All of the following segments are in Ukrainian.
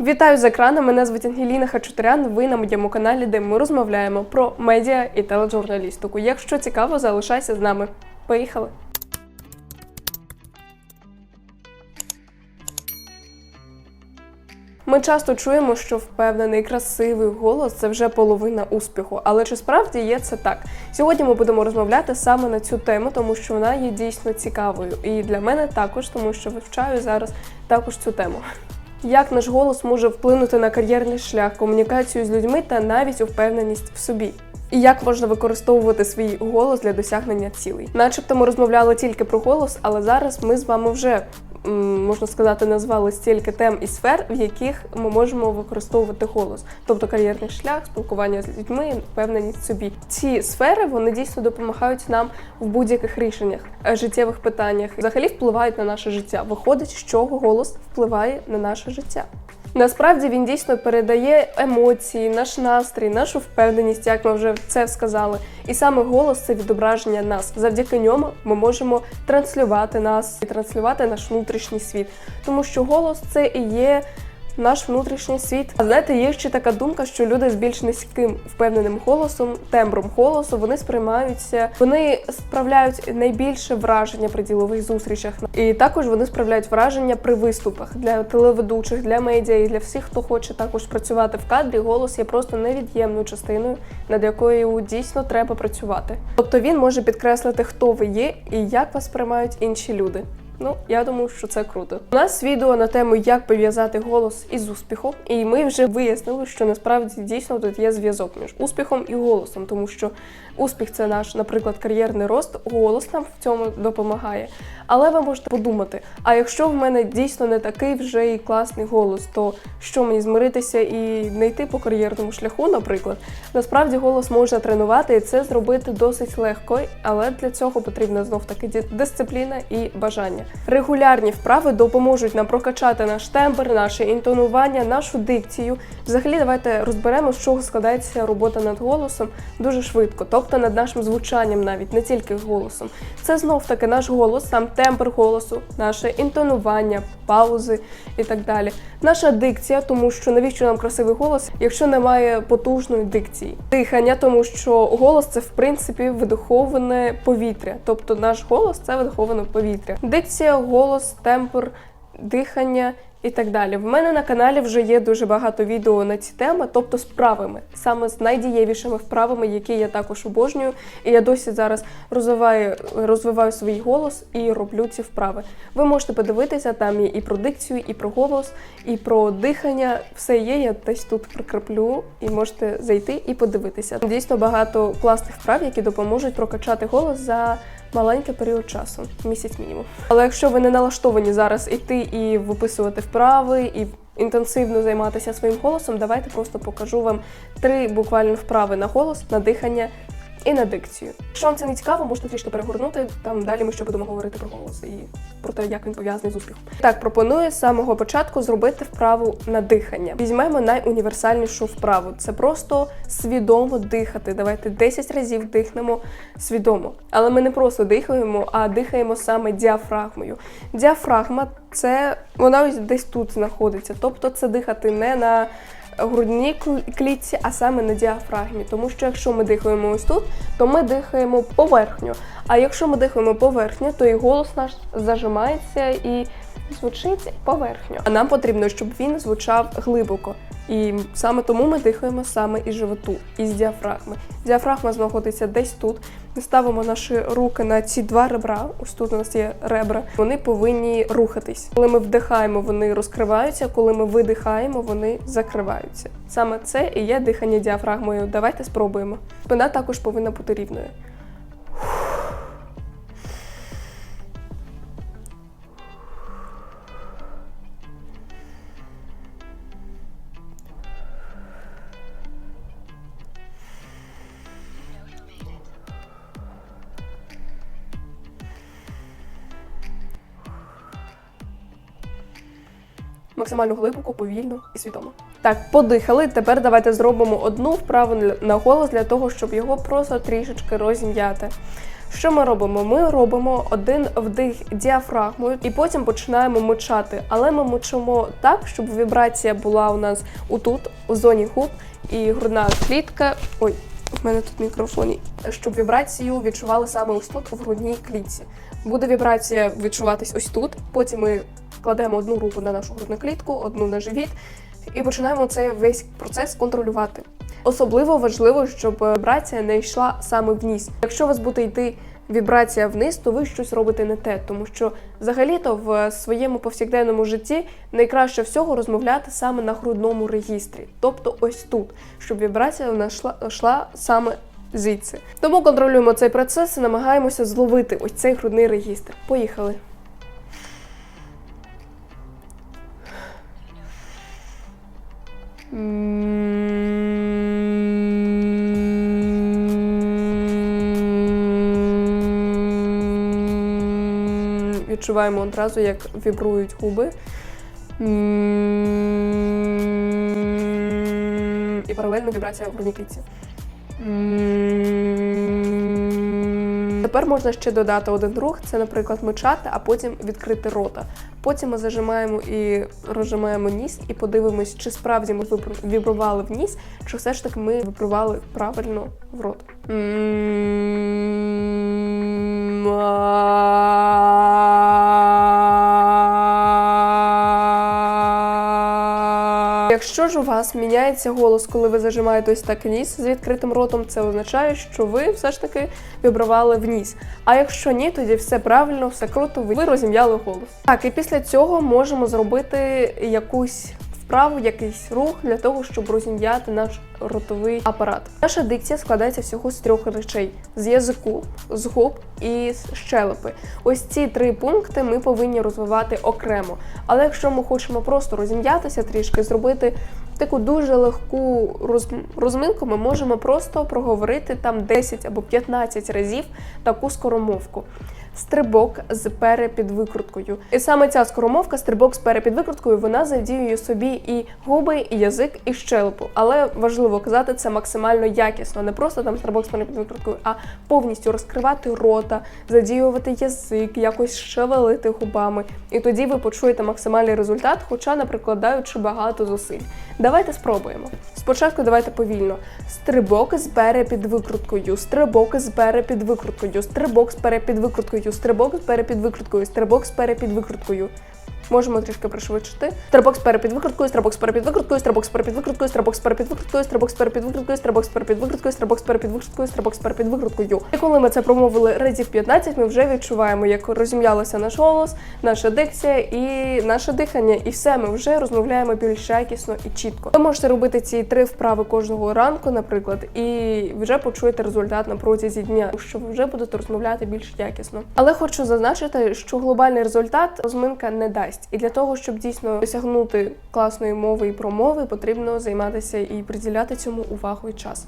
Вітаю з екрану. Мене звуть Ангеліна Хачатурян. Ви на моєму каналі, де ми розмовляємо про медіа і тележурналістику. Якщо цікаво, залишайся з нами. Поїхали! Ми часто чуємо, що впевнений, красивий голос це вже половина успіху. Але чи справді є це так? Сьогодні ми будемо розмовляти саме на цю тему, тому що вона є дійсно цікавою. І для мене також, тому що вивчаю зараз також цю тему. Як наш голос може вплинути на кар'єрний шлях, комунікацію з людьми та навіть впевненість в собі? І як можна використовувати свій голос для досягнення цілей? Начебто ми розмовляли тільки про голос, але зараз ми з вами вже можна сказати назвали стільки тем і сфер, в яких ми можемо використовувати голос, тобто кар'єрний шлях, спілкування з людьми, впевненість собі. Ці сфери вони дійсно допомагають нам в будь-яких рішеннях, е, життєвих питаннях, взагалі впливають на наше життя. Виходить, чого голос впливає на наше життя. Насправді він дійсно передає емоції, наш настрій, нашу впевненість, як ми вже це сказали. І саме голос це відображення нас. Завдяки ньому ми можемо транслювати нас і транслювати наш внутрішній світ. Тому що голос це і є наш внутрішній світ. А знаєте, є ще така думка, що люди з більш низьким впевненим голосом, тембром голосу, вони сприймаються, вони справляють найбільше враження при ділових зустрічах. І також вони справляють враження при виступах для телеведучих, для медіа і для всіх, хто хоче також працювати в кадрі. Голос є просто невід'ємною частиною, над якою дійсно треба працювати. Тобто він може підкреслити, хто ви є і як вас сприймають інші люди. Ну, я думаю, що це круто. У нас відео на тему, як пов'язати голос із успіхом, і ми вже вияснили, що насправді дійсно тут є зв'язок між успіхом і голосом, тому що успіх це наш, наприклад, кар'єрний рост, голос нам в цьому допомагає. Але ви можете подумати: а якщо в мене дійсно не такий вже і класний голос, то що мені змиритися і не йти по кар'єрному шляху, наприклад, насправді голос можна тренувати і це зробити досить легко, але для цього потрібна знов таки дисципліна і бажання. Регулярні вправи допоможуть нам прокачати наш тембр, наше інтонування, нашу дикцію. Взагалі, давайте розберемо, з чого складається робота над голосом дуже швидко, тобто над нашим звучанням, навіть не тільки голосом. Це знов таки наш голос, сам тембр голосу, наше інтонування, паузи і так далі. Наша дикція, тому що навіщо нам красивий голос, якщо немає потужної дикції. Дихання, тому що голос це в принципі видиховане повітря. Тобто наш голос це видиховане повітря. Дикція, голос, тембр, дихання. І так далі. В мене на каналі вже є дуже багато відео на ці теми, тобто з вправами, саме з найдієвішими вправами, які я також обожнюю. І я досі зараз розвиваю, розвиваю свій голос і роблю ці вправи. Ви можете подивитися, там є і про дикцію, і про голос, і про дихання. Все є. Я десь тут прикреплю, і можете зайти і подивитися. Дійсно багато класних вправ, які допоможуть прокачати голос за маленький період часу, місяць мінімум. Але якщо ви не налаштовані зараз іти і виписувати вправи і інтенсивно займатися своїм голосом, давайте просто покажу вам три буквально вправи на голос, на дихання. І на дикцію. Якщо вам це не цікаво, можете трішки перегорнути. Там далі ми ще будемо говорити про голос і про те, як він пов'язаний з успіхом. Так, пропоную з самого початку зробити вправу на дихання. Візьмемо найуніверсальнішу вправу. Це просто свідомо дихати. Давайте 10 разів дихнемо свідомо. Але ми не просто дихаємо, а дихаємо саме діафрагмою. Діафрагма це вона ось десь тут знаходиться. Тобто це дихати не на грудній кл- клітці, а саме на діафрагмі. Тому що якщо ми дихаємо ось тут, то ми дихаємо поверхню. А якщо ми дихаємо поверхню, то і голос наш зажимається і звучить поверхню. А нам потрібно, щоб він звучав глибоко. І саме тому ми дихаємо саме із животу, із діафрагми. Діафрагма знаходиться десь тут. Ми ставимо наші руки на ці два ребра. Ось тут у нас є ребра. Вони повинні рухатись. Коли ми вдихаємо, вони розкриваються. Коли ми видихаємо, вони закриваються. Саме це і є дихання діафрагмою. Давайте спробуємо. Спина також повинна бути рівною. Максимально глибоко, повільно і свідомо. Так, подихали. Тепер давайте зробимо одну вправу на голос для того, щоб його просто трішечки розім'яти. Що ми робимо? Ми робимо один вдих діафрагмою і потім починаємо мочати. Але ми мочимо так, щоб вібрація була у нас отут, у зоні губ, і грудна клітка. Ой, в мене тут мікрофон. Щоб вібрацію відчували саме ось тут, в грудній клітці. Буде вібрація відчуватись ось тут. Потім ми кладемо одну руку на нашу грудну клітку, одну на живіт, і починаємо цей весь процес контролювати. Особливо важливо, щоб вібрація не йшла саме вниз. Якщо у вас буде йти вібрація вниз, то ви щось робите не те, тому що взагалі-то в своєму повсякденному житті найкраще всього розмовляти саме на грудному регістрі, тобто ось тут, щоб вібрація в нас йшла, йшла саме звідси. Тому контролюємо цей процес і намагаємося зловити ось цей грудний регістр. Поїхали. М, Відчуваємо одразу, як вібрують губи. І паралельно вібрація в грудній. Тепер можна ще додати один рух, це, наприклад, мичати, а потім відкрити рота. Потім ми зажимаємо і розжимаємо ніс, і подивимось, чи справді ми вібрували в ніс, чи все ж таки ми вибрували правильно в рот. Якщо ж у вас міняється голос, коли ви зажимаєте ось так ніс з відкритим ротом, це означає, що ви все ж таки вібрували в ніс. А якщо ні, тоді все правильно, все круто, ви розім'яли голос. Так, і після цього можемо зробити якусь вправу, якийсь рух для того, щоб розім'яти наш ротовий апарат. Наша дикція складається всього з трьох речей: з язику, з губ і з щелепи. Ось ці три пункти ми повинні розвивати окремо. Але якщо ми хочемо просто розім'ятися трішки, зробити таку дуже легку роз- розминку, ми можемо просто проговорити там 10 або 15 разів таку скоромовку. Стрибок з перепідвикруткою. І саме ця скоромовка, стрибок з перепідвикруткою, вона задіює собі і губи, і язик, і щелепу. Але важливо казати це максимально якісно, не просто там стрибок з перепідвикруткою, а повністю розкривати рота, задіювати язик, якось шевелити губами. І тоді ви почуєте максимальний результат, хоча не прикладаючи багато зусиль. Давайте спробуємо. Спочатку давайте повільно. Стрибок з перепідвикруткою, стрибок з перепідвикруткою, стрибок з перепідвикруткою, стрибок з перепідвикруткою, стрибок з перепідвикруткою. Можемо трішки пришвидшити. Стрибок з перепідвикруткою, стрибок з перепідвикруткою, стрибок з перепідвикруткою, стрибок з перепідвикруткою, стрибок з перепідвикруткою, стрибок з перепідвикруткою, стрибок з перепідвикруткою, стрибок з перепідвикруткою. І коли ми це промовили разів 15, ми вже відчуваємо, як розім'ялося наш голос, наша дикція і наше дихання. І все, ми вже розмовляємо більш якісно і чітко. Ви можете робити ці три вправи кожного ранку, наприклад, і вже почуєте результат на протязі дня, що ви вже будете розмовляти більш якісно. Але хочу зазначити, що глобальний результат розминка не дасть. І для того, щоб дійсно досягнути класної мови і промови, потрібно займатися і приділяти цьому увагу і час.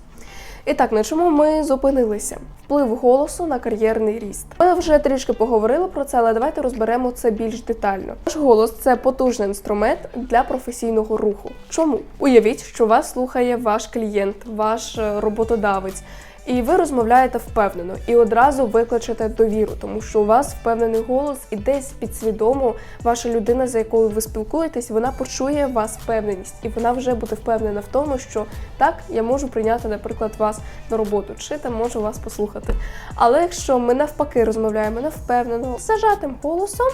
І так, на чому ми зупинилися? Вплив голосу на кар'єрний ріст. Ми вже трішки поговорили про це, але давайте розберемо це більш детально. Наш голос це потужний інструмент для професійного руху. Чому? Уявіть, що вас слухає ваш клієнт, ваш е, роботодавець. І ви розмовляєте впевнено і одразу викличете довіру, тому що у вас впевнений голос, і десь підсвідомо ваша людина, за якою ви спілкуєтесь, вона почує вас впевненість, і вона вже буде впевнена в тому, що так я можу прийняти, наприклад, вас на роботу, чи там можу вас послухати. Але якщо ми навпаки розмовляємо невпевнено, зажатим голосом,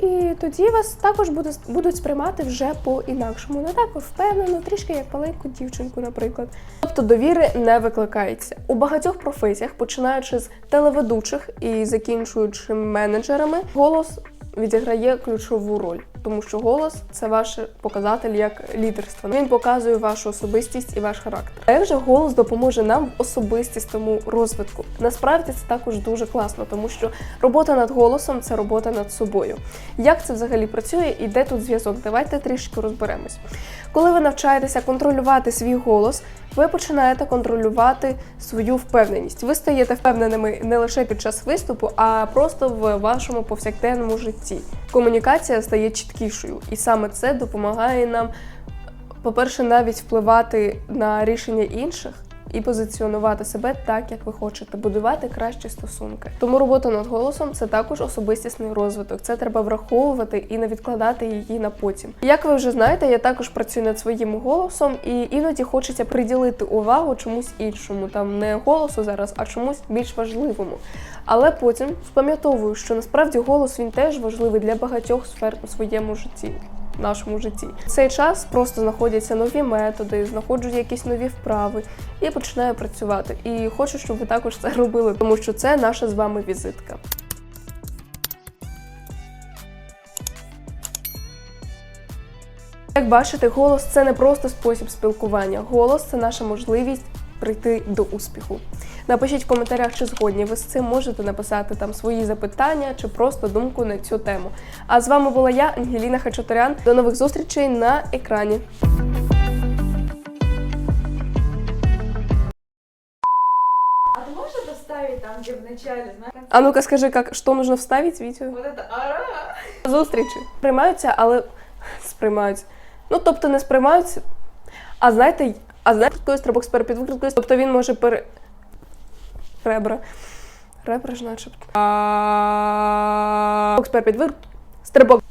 і тоді вас також буде, будуть сприймати вже по-інакшому. Не так впевнено, трішки як маленьку дівчинку, наприклад. Тобто довіри не викликається. Багатьох професіях, починаючи з телеведучих і закінчуючи менеджерами, голос відіграє ключову роль, тому що голос це ваш показатель як лідерства. Він показує вашу особистість і ваш характер. А як же голос допоможе нам в особистісному розвитку? Насправді це також дуже класно, тому що робота над голосом це робота над собою. Як це взагалі працює і де тут зв'язок? Давайте трішки розберемось. Коли ви навчаєтеся контролювати свій голос, ви починаєте контролювати свою впевненість. Ви стаєте впевненими не лише під час виступу, а просто в вашому повсякденному житті. Комунікація стає чіткішою, і саме це допомагає нам, по-перше, навіть впливати на рішення інших. І позиціонувати себе так, як ви хочете, будувати кращі стосунки. Тому робота над голосом це також особистісний розвиток. Це треба враховувати і не відкладати її на потім. Як ви вже знаєте, я також працюю над своїм голосом, і іноді хочеться приділити увагу чомусь іншому, там не голосу зараз, а чомусь більш важливому. Але потім спам'ятовую, що насправді голос він теж важливий для багатьох сфер у своєму житті. Нашому житті В цей час просто знаходяться нові методи, знаходжу якісь нові вправи і починаю працювати. І хочу, щоб ви також це робили, тому що це наша з вами візитка. Як бачите, голос це не просто спосіб спілкування. Голос це наша можливість прийти до успіху. Напишіть в коментарях, чи згодні ви з цим можете написати там свої запитання чи просто думку на цю тему. А з вами була я, Ангеліна Хачатурян. До нових зустрічей на екрані. А ты можешь это вставить там, где в начале, знаешь? А ну-ка скажи, як, що нужно вставити в відео? Вот это ара. Зустрічі сприймаються, але сприймаються. Ну, тобто не сприймаються. А знаєте, а коли стрибок сперед під викриткою, тобто він може пере. Ребра. Ребра ж начебто. Стрибок під. Стрибок.